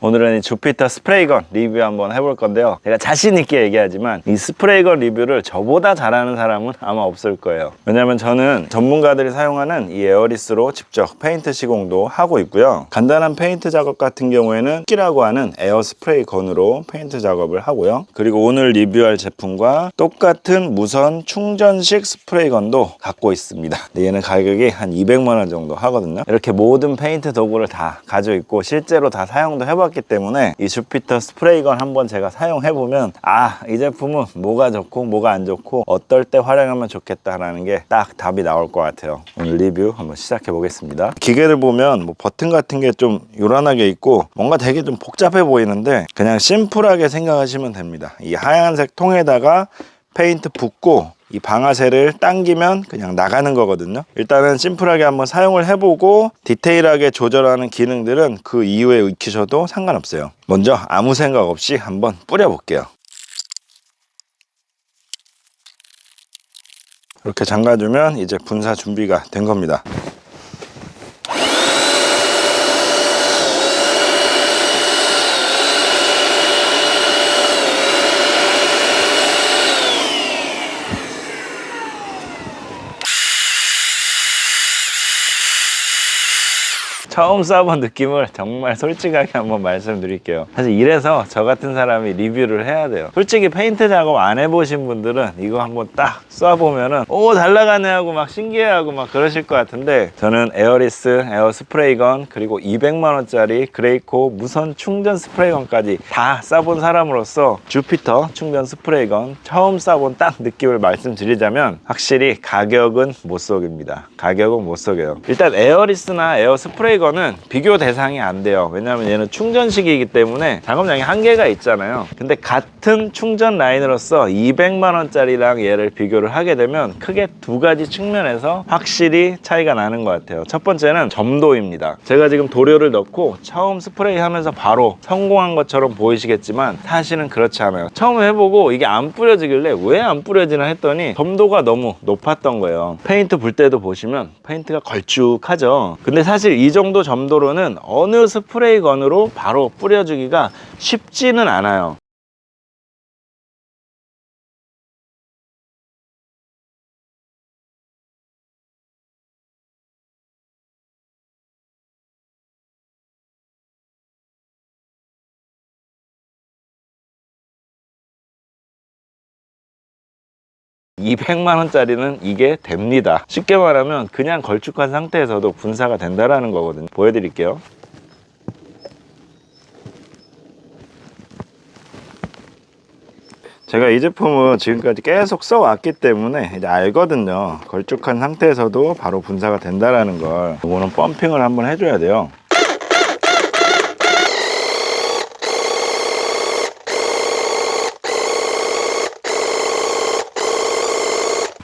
오늘은 이 주피터 스프레이건 리뷰 한번 해볼 건데요. 제가 자신 있게 얘기하지만 이 스프레이건 리뷰를 저보다 잘하는 사람은 아마 없을 거예요. 왜냐면 저는 전문가들이 사용하는 이 에어리스로 직접 페인트 시공도 하고 있고요. 간단한 페인트 작업 같은 경우에는 끼라고 하는 에어 스프레이 건으로 페인트 작업을 하고요. 그리고 오늘 리뷰할 제품과 똑같은 무선 충전식 스프레이건도 갖고 있습니다. 얘는 가격이 한 200만 원 정도 하거든요. 이렇게 모든 페인트 도구를 다 가지고 있고 실제로 다 사용도 해 봤기 때문에 이 주피터 스프레이건 한번 제가 사용해보면 아 이 제품은 뭐가 좋고 뭐가 안 좋고 어떨 때 활용하면 좋겠다라는 게 딱 답이 나올 것 같아요. 오늘 리뷰 한번 시작해 보겠습니다. 기계를 보면 뭐 버튼 같은 게 좀 요란하게 있고 뭔가 되게 좀 복잡해 보이는데 그냥 심플하게 생각하시면 됩니다. 이 하얀색 통에다가 페인트 붓고 이 방아쇠를 당기면 그냥 나가는 거거든요. 일단은 심플하게 한번 사용을 해보고 디테일하게 조절하는 기능들은 그 이후에 익히셔도 상관없어요. 먼저 아무 생각 없이 한번 뿌려볼게요. 이렇게 잠가주면 이제 분사 준비가 된 겁니다 처음 써본 느낌을 정말 솔직하게 한번 말씀드릴게요. 사실 이래서 저 같은 사람이 리뷰를 해야 돼요. 솔직히 페인트 작업 안 해보신 분들은 이거 한번 딱 쏴보면은 오, 잘 나가네 하고 막 신기해하고 막 그러실 것 같은데 저는 에어리스, 에어 스프레이건, 그리고 200만원짜리 그레이코 무선 충전 스프레이건까지 다 쏴본 사람으로서 주피터 충전 스프레이건 처음 쏴본 딱 느낌을 말씀드리자면 확실히 가격은 못 속입니다. 가격은 못 속여요. 일단 에어리스나 에어 스프레이건 은 비교 대상이 안 돼요. 왜냐하면 얘는 충전식이기 때문에 작업량이 한계가 있잖아요. 근데 같은 충전 라인으로서 200만 원짜리랑 얘를 비교를 하게 되면 크게 두 가지 측면에서 확실히 차이가 나는 것 같아요. 첫 번째는 점도입니다. 제가 지금 도료를 넣고 처음 스프레이 하면서 바로 성공한 것처럼 보이시겠지만 사실은 그렇지 않아요. 처음 해보고 이게 안 뿌려지길래 왜 안 뿌려지나 했더니 점도가 너무 높았던 거예요. 페인트 불 때도 보시면 페인트가 걸쭉하죠. 근데 사실 이 정도 점도로는 어느 스프레이 건으로 바로 뿌려주기가 쉽지는 않아요. 200만 원짜리는 이게 됩니다. 쉽게 말하면 그냥 걸쭉한 상태에서도 분사가 된다라는 거거든요. 보여드릴게요. 제가 이 제품은 지금까지 계속 써왔기 때문에 이제 알거든요. 걸쭉한 상태에서도 바로 분사가 된다라는 걸. 이거는 펌핑을 한번 해줘야 돼요.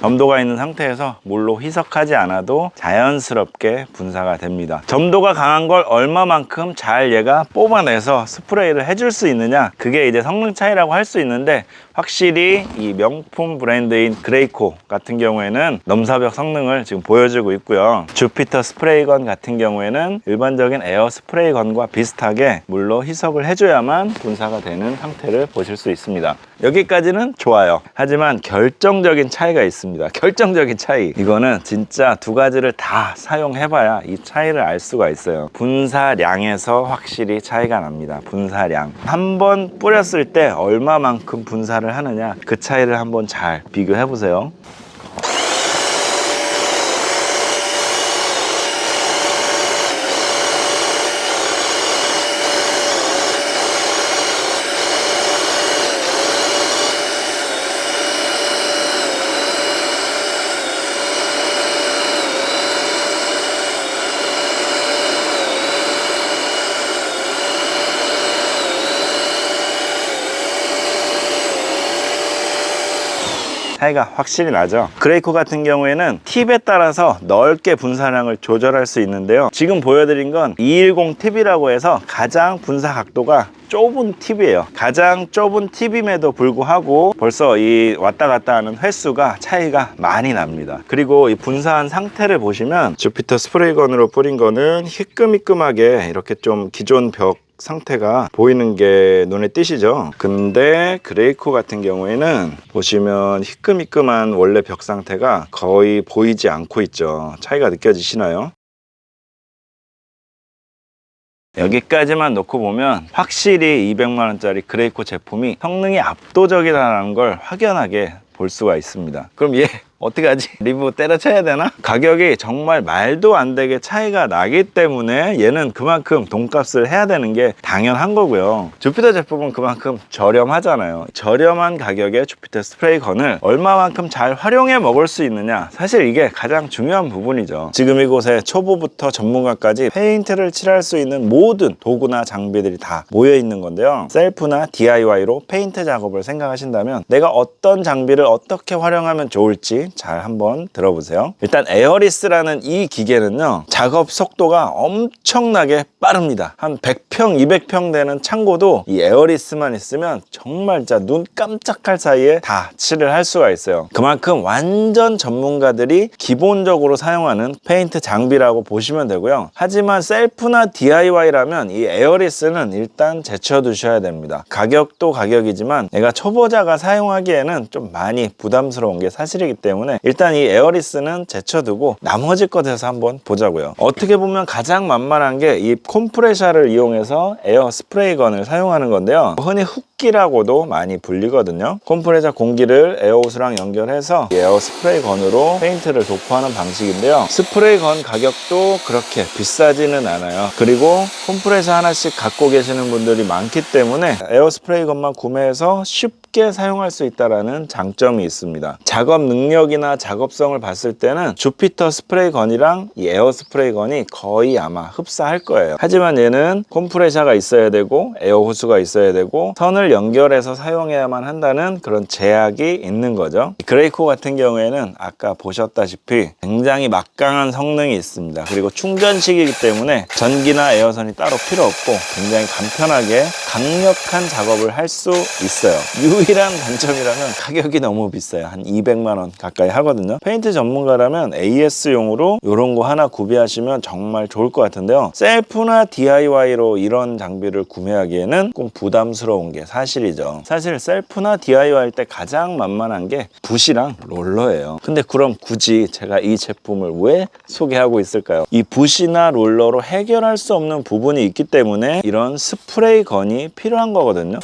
점도가 있는 상태에서 물로 희석하지 않아도 자연스럽게 분사가 됩니다. 점도가 강한 걸 얼마만큼 잘 얘가 뽑아내서 스프레이를 해줄 수 있느냐 그게 이제 성능 차이라고 할 수 있는데 확실히 이 명품 브랜드인 그레이코 같은 경우에는 넘사벽 성능을 지금 보여주고 있고요. 주피터 스프레이건 같은 경우에는 일반적인 에어 스프레이건과 비슷하게 물로 희석을 해줘야만 분사가 되는 상태를 보실 수 있습니다. 여기까지는 좋아요. 하지만 결정적인 차이가 있습니다. 결정적인 차이. 이거는 진짜 두 가지를 다 사용해봐야 이 차이를 알 수가 있어요. 분사량에서 확실히 차이가 납니다. 분사량. 한 번 뿌렸을 때 얼마만큼 분사를 하느냐 그 차이를 한번 잘 비교해 보세요. 차이가 확실히 나죠. 그레이코 같은 경우에는 팁에 따라서 넓게 분사량을 조절할 수 있는데요. 지금 보여드린 건 210 팁이라고 해서 가장 분사 각도가 좁은 팁이에요. 가장 좁은 팁임에도 불구하고 벌써 이 왔다 갔다 하는 횟수가 차이가 많이 납니다. 그리고 이 분사한 상태를 보시면 주피터 스프레이건으로 뿌린 거는 희끔희끔하게 이렇게 좀 기존 벽 상태가 보이는 게 눈에 띄시죠? 근데 그레이코 같은 경우에는 보시면 희끔희끔한 원래 벽 상태가 거의 보이지 않고 있죠. 차이가 느껴지시나요? 여기까지만 놓고 보면 확실히 200만원짜리 그레이코 제품이 성능이 압도적이라는 걸 확연하게 볼 수가 있습니다. 그럼 얘 어떻게 하지? 리뷰 때려쳐야 되나? 가격이 정말 말도 안 되게 차이가 나기 때문에 얘는 그만큼 돈값을 해야 되는 게 당연한 거고요. 주피터 제품은 그만큼 저렴하잖아요. 저렴한 가격에 주피터 스프레이 건을 얼마만큼 잘 활용해 먹을 수 있느냐. 사실 이게 가장 중요한 부분이죠. 지금 이곳에 초보부터 전문가까지 페인트를 칠할 수 있는 모든 도구나 장비들이 다 모여 있는 건데요. 셀프나 DIY로 페인트 작업을 생각하신다면 내가 어떤 장비를 어떻게 활용하면 좋을지 잘 한번 들어보세요. 일단 에어리스라는 이 기계는요. 작업 속도가 엄청나게 빠릅니다. 한 100평, 200평 되는 창고도 이 에어리스만 있으면 정말 진짜 눈 깜짝할 사이에 다 칠을 할 수가 있어요. 그만큼 완전 전문가들이 기본적으로 사용하는 페인트 장비라고 보시면 되고요. 하지만 셀프나 DIY라면 이 에어리스는 일단 제쳐 두셔야 됩니다. 가격도 가격이지만 내가 초보자가 사용하기에는 좀 많이 부담스러운 게 사실이기 때문에 일단 이 에어리스는 제쳐두고 나머지 것에서 한번 보자고요. 어떻게 보면 가장 만만한 게 이 콤프레셔를 이용해서 에어 스프레이건을 사용하는 건데요. 흔히 훅기라고도 많이 불리거든요. 콤프레셔 공기를 에어호스랑 연결해서 이 에어 스프레이건으로 페인트를 도포하는 방식인데요. 스프레이건 가격도 그렇게 비싸지는 않아요. 그리고 콤프레셔 하나씩 갖고 계시는 분들이 많기 때문에 에어 스프레이건만 구매해서 쉽게 사용할 수 있다라는 장점이 있습니다. 작업 능력이나 작업성을 봤을 때는 주피터 스프레이건이랑 이 에어 스프레이건이 거의 아마 흡사할 거예요. 하지만 얘는 콤프레셔가 있어야 되고 에어 호스가 있어야 되고 선을 연결해서 사용해야만 한다는 그런 제약이 있는 거죠. 그레이코 같은 경우에는 아까 보셨다시피 굉장히 막강한 성능이 있습니다. 그리고 충전식이기 때문에 전기나 에어선이 따로 필요 없고 굉장히 간편하게 강력한 작업을 할 수 있어요. 유 일한 단점이라면 가격이 너무 비싸요. 한 200만 원 가까이 하거든요. 페인트 전문가라면 AS용으로 이런 거 하나 구비하시면 정말 좋을 것 같은데요. 셀프나 DIY로 이런 장비를 구매하기에는 꼭 부담스러운 게 사실이죠. 사실 셀프나 DIY 할 때 가장 만만한 게 붓이랑 롤러예요. 근데 그럼 굳이 제가 이 제품을 왜 소개하고 있을까요? 이 붓이나 롤러로 해결할 수 없는 부분이 있기 때문에 이런 스프레이 건이 필요한 거거든요.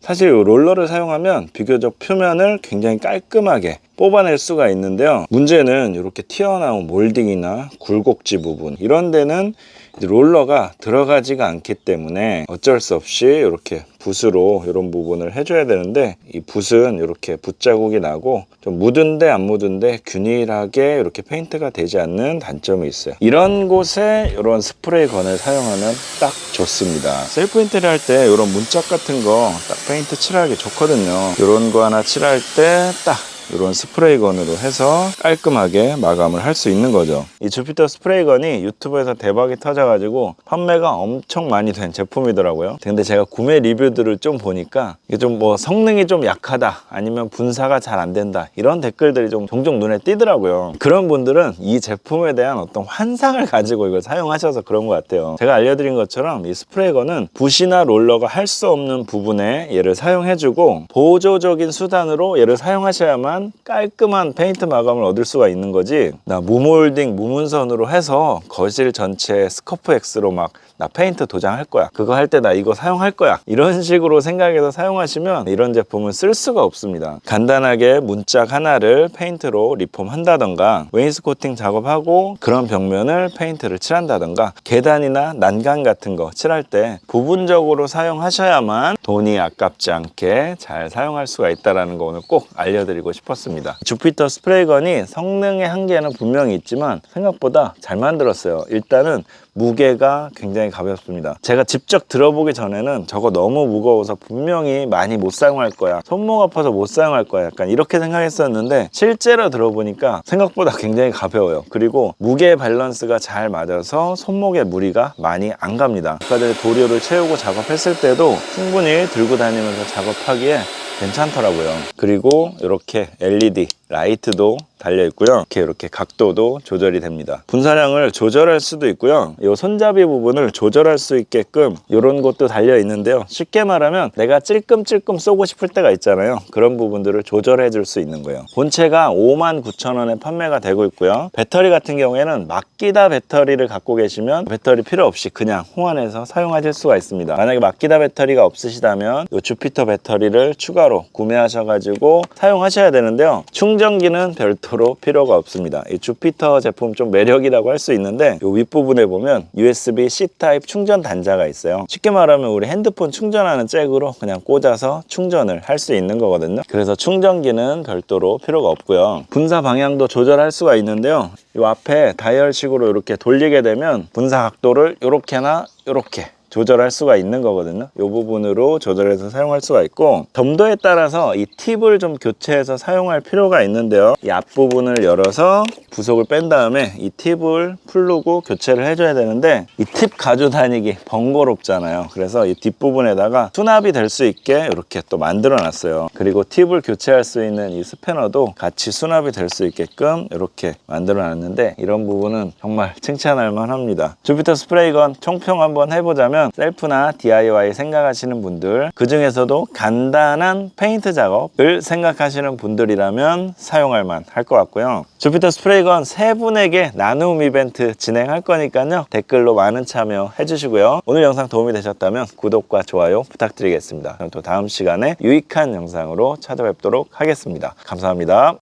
사실 이 롤러를 사용하면 비교적 표면을 굉장히 깔끔하게 뽑아낼 수가 있는데요. 문제는 이렇게 튀어나온 몰딩이나 굴곡지 부분 이런 데는 롤러가 들어가지가 않기 때문에 어쩔 수 없이 이렇게 붓으로 이런 부분을 해줘야 되는데 이 붓은 이렇게 붓자국이 나고 좀 묻은데 안 묻은데 균일하게 이렇게 페인트가 되지 않는 단점이 있어요. 이런 곳에 이런 스프레이 건을 사용하면 딱 좋습니다. 셀프 인테리어 할때 이런 문짝 같은 거 딱 페인트 칠하기 좋거든요. 이런 거 하나 칠할 때 딱 이런 스프레이건으로 해서 깔끔하게 마감을 할 수 있는 거죠. 이 주피터 스프레이건이 유튜브에서 대박이 터져가지고 판매가 엄청 많이 된 제품이더라고요. 근데 제가 구매 리뷰들을 좀 보니까 이게 좀 뭐 성능이 좀 약하다 아니면 분사가 잘 안 된다 이런 댓글들이 좀 종종 눈에 띄더라고요. 그런 분들은 이 제품에 대한 어떤 환상을 가지고 이걸 사용하셔서 그런 것 같아요. 제가 알려드린 것처럼 이 스프레이건은 붓이나 롤러가 할 수 없는 부분에 얘를 사용해주고 보조적인 수단으로 얘를 사용하셔야만 깔끔한 페인트 마감을 얻을 수가 있는 거지. 나 무몰딩 무문선으로 해서 거실 전체 스커프 X로 막 나 페인트 도장할 거야. 그거 할 때 나 이거 사용할 거야. 이런 식으로 생각해서 사용하시면 이런 제품은 쓸 수가 없습니다. 간단하게 문짝 하나를 페인트로 리폼한다던가 웨인스코팅 작업하고 그런 벽면을 페인트를 칠한다던가 계단이나 난간 같은 거 칠할 때 부분적으로 사용하셔야만 돈이 아깝지 않게 잘 사용할 수가 있다는 거 오늘 꼭 알려드리고 싶었습니다 싶었습니다. 주피터 스프레이건이 성능의 한계는 분명히 있지만 생각보다 잘 만들었어요. 일단은 무게가 굉장히 가볍습니다. 제가 직접 들어보기 전에는 저거 너무 무거워서 분명히 많이 못 사용할 거야. 손목 아파서 못 사용할 거야. 약간 이렇게 생각했었는데 실제로 들어보니까 생각보다 굉장히 가벼워요. 그리고 무게 밸런스가 잘 맞아서 손목에 무리가 많이 안 갑니다. 아까 전에 도료를 채우고 작업했을 때도 충분히 들고 다니면서 작업하기에 괜찮더라고요. 그리고 이렇게 LED 라이트도 달려 있고요. 이렇게 이렇게 각도도 조절이 됩니다. 분사량을 조절할 수도 있고요. 이 손잡이 부분을 조절할 수 있게끔 이런 것도 달려 있는데요. 쉽게 말하면 내가 찔끔찔끔 쏘고 싶을 때가 있잖아요. 그런 부분들을 조절해 줄 수 있는 거예요. 본체가 59,000원에 판매가 되고 있고요. 배터리 같은 경우에는 막기다 배터리를 갖고 계시면 배터리 필요 없이 그냥 호환해서 사용하실 수가 있습니다. 만약에 막기다 배터리가 없으시다면 이 주피터 배터리를 추가로 구매하셔가지고 사용하셔야 되는데요. 충전 기는 별도로 필요가 없습니다. 이 주피터 제품 좀 매력이라고 할 수 있는데 이 윗부분에 보면 USB-C 타입 충전 단자가 있어요. 쉽게 말하면 우리 핸드폰 충전하는 잭으로 그냥 꽂아서 충전을 할 수 있는 거거든요. 그래서 충전기는 별도로 필요가 없고요. 분사 방향도 조절할 수가 있는데요. 이 앞에 다이얼식으로 이렇게 돌리게 되면 분사 각도를 이렇게나 이렇게 조절할 수가 있는 거거든요. 이 부분으로 조절해서 사용할 수가 있고 점도에 따라서 이 팁을 좀 교체해서 사용할 필요가 있는데요. 이 앞부분을 열어서 부속을 뺀 다음에 이 팁을 풀르고 교체를 해줘야 되는데 이 팁 가지고 다니기 번거롭잖아요. 그래서 이 뒷부분에다가 수납이 될 수 있게 이렇게 또 만들어 놨어요. 그리고 팁을 교체할 수 있는 이 스패너도 같이 수납이 될 수 있게끔 이렇게 만들어 놨는데 이런 부분은 정말 칭찬할 만합니다. 주피터 스프레이건 총평 한번 해보자면 셀프나 DIY 생각하시는 분들 그 중에서도 간단한 페인트 작업을 생각하시는 분들이라면 사용할 만 할 것 같고요. 주피터 스프레이건 세 분에게 나눔 이벤트 진행할 거니까요. 댓글로 많은 참여 해주시고요. 오늘 영상 도움이 되셨다면 구독과 좋아요 부탁드리겠습니다. 그럼 또 다음 시간에 유익한 영상으로 찾아뵙도록 하겠습니다. 감사합니다.